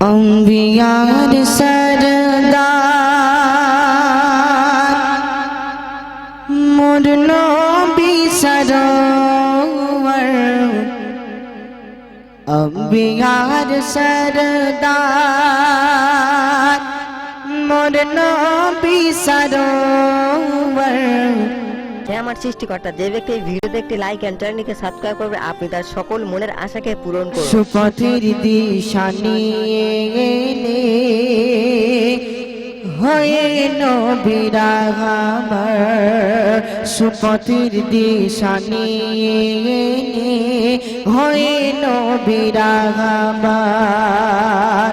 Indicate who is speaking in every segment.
Speaker 1: অম্বিয়ার সরদার মোর নবী সরোবর অম্বিয়ার সরদার মোর নবী সরোবর
Speaker 2: হে আমার সৃষ্টিকর্তা, যে ব্যক্তি এই ভিডিওতে একটি লাইক এন্ড চ্যানেলকে সাবস্ক্রাইব করবে, আপনি তার সকল মনের আশাকে পূরণ করুন।
Speaker 1: সুপথের দিশা নিয়ে এলে হয়ে নবীরা আমার সুপথের দিশা নিয়ে হয়ে নবীরা আমার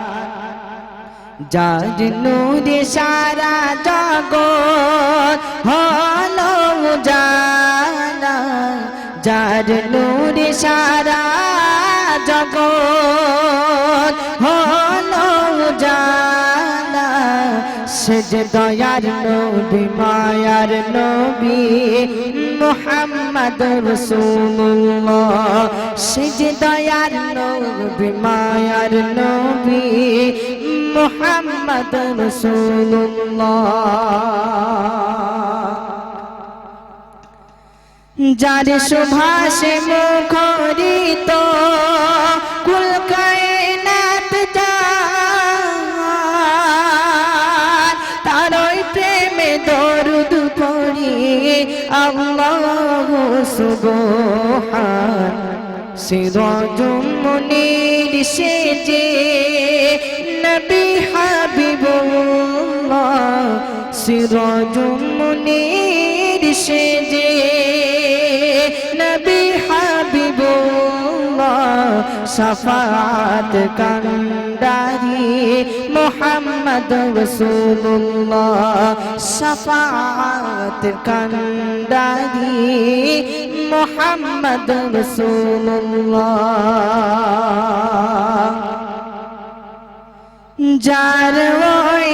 Speaker 1: যার নূরে সারা জগৎ হলো জানা যার নূরে সারা জগৎ হলো জানা সে দয়ার নবী, মায়ার নবী মোহাম্মদ রসুল্লাহ সে যে দয়ার নবী, মায়ার নবী মোহাম্মদ যার সুভাষে মুখরিত, কুল কায়নাত তারই প্রেমে দরুদ পড়ি, আল্লাহ সুবহান। সিরাজুম মুনির সেজে সিরাজুম মুনির সেজে নবী হাবিবুল্লাহ সাফাত কান্ডারি মোহাম্মদ রসুল্লাহ সাফাত কান্ডারি মোহাম্মদ রসুল্লাহ যার ওই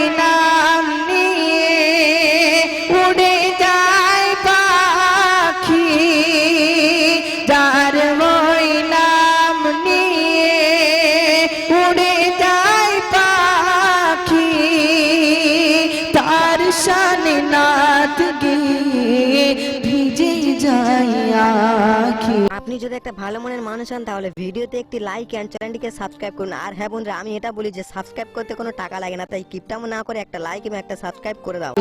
Speaker 2: আপনি যদি একটা ভালো মনের মানুষ হন, তাহলে ভিডিওতে একটি লাইক অ্যান্ড চ্যানেলটিকে সাবস্ক্রাইব করুন। আর হ্যাঁ বন্ধুরা, আমি এটা বলি যে সাবস্ক্রাইব করতে কোনো টাকা লাগে না, তাই কিপটামো না করে একটা লাইক এবং একটা সাবস্ক্রাইব করে দাও।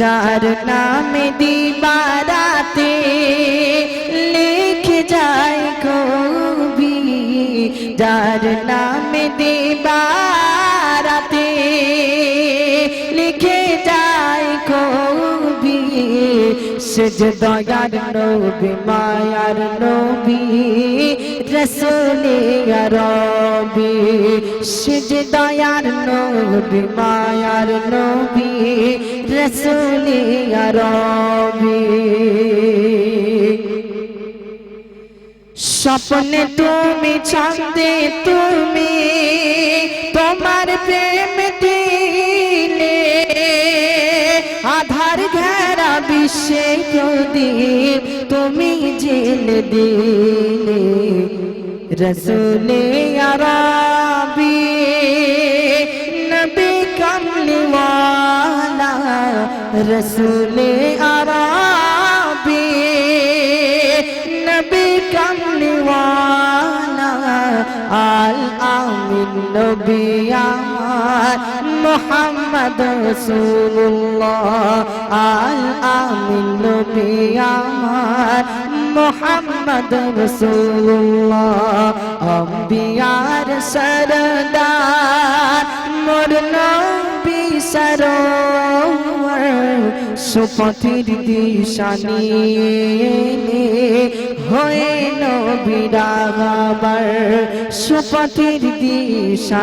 Speaker 1: যার নামে দিবারাতে লিখে যায় কবি যার সেজ দয়ার নবী মায়ার নবী রসুলে রবি সেজ দয়ার নবী মায়ার নবী রসুলে রবি স্বপ্নে তুমি ছন্দে তুমি বিশ্বে প্রদীপ তুমি জেল দিলে। রসুলে আরবি, নবী কমলিওয়ালা, রসুলে আরবি, নবী কমলিওয়ালা, আল আমিন নবী আমার মোহাম্মদ রসুল্লাহ আমিন নবী আমার, মোহাম্মদ রসুল্লাহ অম্বিয়ার সরদার, মোর নবী সরোবর সুপথির দিশা নিয়ে হয়ে নবীরা গাবার সুপথির দিশা